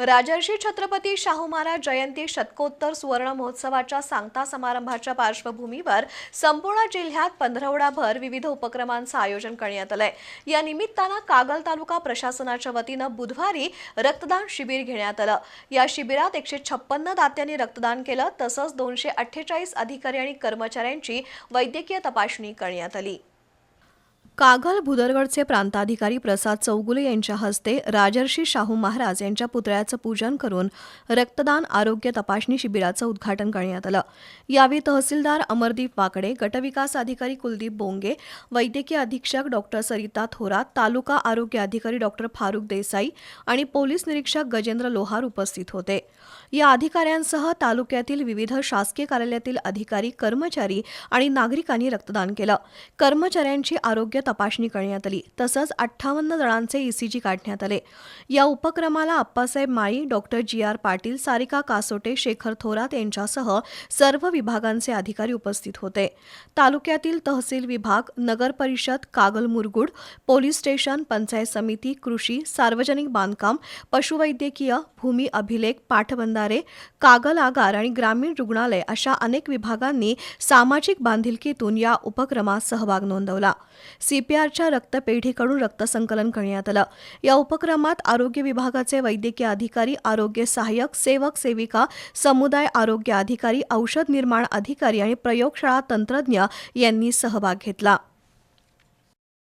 राजर्षी छत्रपती शाहू महाराज जयंती शतकोत्तर सुवर्ण महोत्सवाच्या सांगता समारंभाच्या पार्श्वभूमीवर संपूर्ण जिल्ह्यात पंधरवडाभर विविध उपक्रमांचं आयोजन करण्यात आलंय. या निमित्तानं कागल तालुका प्रशासनाच्या वतीनं बुधवारी रक्तदान शिबिर घेण्यात आलं. या शिबिरात एकशे छप्पन्न दात्यांनी रक्तदान केलं तसंच दोनशे अठ्ठेचाळीस अधिकारी आणि कर्मचाऱ्यांची वैद्यकीय तपासणी करण्यात आली. कागल भुदरगडचे प्रांताधिकारी प्रसाद चौगुले यांच्या हस्ते राजर्षी शाहू महाराज यांच्या पुतळ्याचं पूजन करून रक्तदान आरोग्य तपासणी शिबिराचं उद्घाटन करण्यात आलं. यावेळी तहसीलदार अमरदीप वाकडे गटविकास अधिकारी कुलदीप बोंगे वैद्यकीय अधीक्षक डॉक्टर सरिता थोरात तालुका आरोग्य अधिकारी डॉक्टर फारुक देसाई आणि पोलीस निरीक्षक गजेंद्र लोहार उपस्थित होते. या अधिकाऱ्यांसह तालुक्यातील विविध शासकीय कार्यालयातील अधिकारी कर्मचारी आणि नागरिकांनी रक्तदान केलं. कर्मचाऱ्यांची आरोग्य तपासणी करण्यात आली. तसंच अठ्ठावन्न जणांचे ईसीजी काढण्यात आले. या उपक्रमाला Appasaheb Mali doctor G R Patil Sarika Kasote Shekhar Thorat यांच्यासह सर्व विभागांचे अधिकारी उपस्थित होते. तालुक्यातील तहसील विभाग नगर परिषद कागल मुरगुड पोलीस स्टेशन पंचायत समिती कृषी सार्वजनिक बांधकाम पशुवैद्यकीय भूमी अभिलेख पाठबंधारे कागल आगार आणि ग्रामीण रुग्णालय अशा अनेक विभागांनी सामाजिक बांधिलकीतून या उपक्रमात सहभाग नोंदवला. सी सीपीआरच्या रक्तपेढीकडून रक्तसंकलन करण्यात आलं. या उपक्रमात आरोग्य विभागाचे वैद्यकीय अधिकारी आरोग्य सहाय्यक सेवक सेविका समुदाय आरोग्य अधिकारी औषध निर्माण अधिकारी आणि प्रयोगशाळा तंत्रज्ञ यांनी सहभाग घेतला.